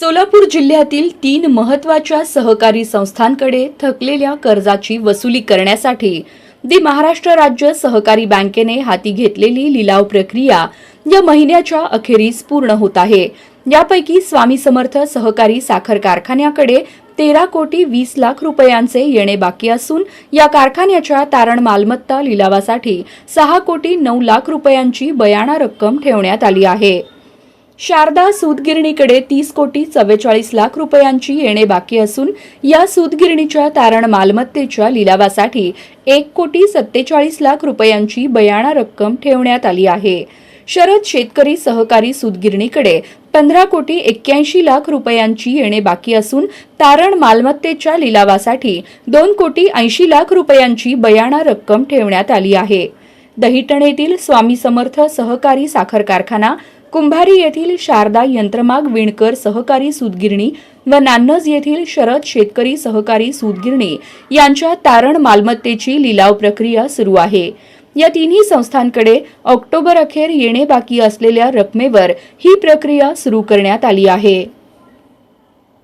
सोलापूर जिल्ह्यातील तीन महत्त्वाच्या सहकारी संस्थांकडे थकलेल्या कर्जाची वसुली करण्यासाठी दि महाराष्ट्र राज्य सहकारी बँकेने हाती घेतलेली लिलाव प्रक्रिया या महिन्याच्या अखेरीस पूर्ण होत आहे. यापैकी स्वामी समर्थ सहकारी साखर कारखान्याकडे तेरा कोटी वीस लाख रुपयांचे येणे बाकी असून या कारखान्याच्या तारण मालमत्ता लिलावासाठी सहा कोटी नऊ लाख रुपयांची बयाणा रक्कम ठेवण्यात आली आहे. शारदा सूतगिरणीकडे तीस कोटी चव्वेचाळीस लाख रुपयांची येणे बाकी असून या सूतगिरणीच्या तारण मालमत्तेच्या लिलावासाठी एक कोटी सत्तेचाळीस लाख रुपयांची बयाणा रक्कम ठेवण्यात आली आहे. शरद शेतकरी सहकारी सूतगिरणीकडे पंधरा कोटी एक्क्याऐंशी लाख रुपयांची येणे बाकी असून तारण मालमत्तेच्या लिलावासाठी दोन कोटी ऐंशी लाख रुपयांची बयाणा रक्कम ठेवण्यात आली आहे. दहिटणेतील स्वामी समर्थ सहकारी साखर कारखाना कुंभारी येथील शारदा यंत्रमाग विणकर सहकारी सूतगिरणी व नान्नज येथील शरद शेतकरी सहकारी सूतगिरणी यांच्या तारण मालमत्तेची लिलाव प्रक्रिया सुरू आहे. या तिन्ही संस्थांकडे ऑक्टोबर अखेर येणे बाकी असलेल्या रकमेवर ही प्रक्रिया सुरू करण्यात आली आहे.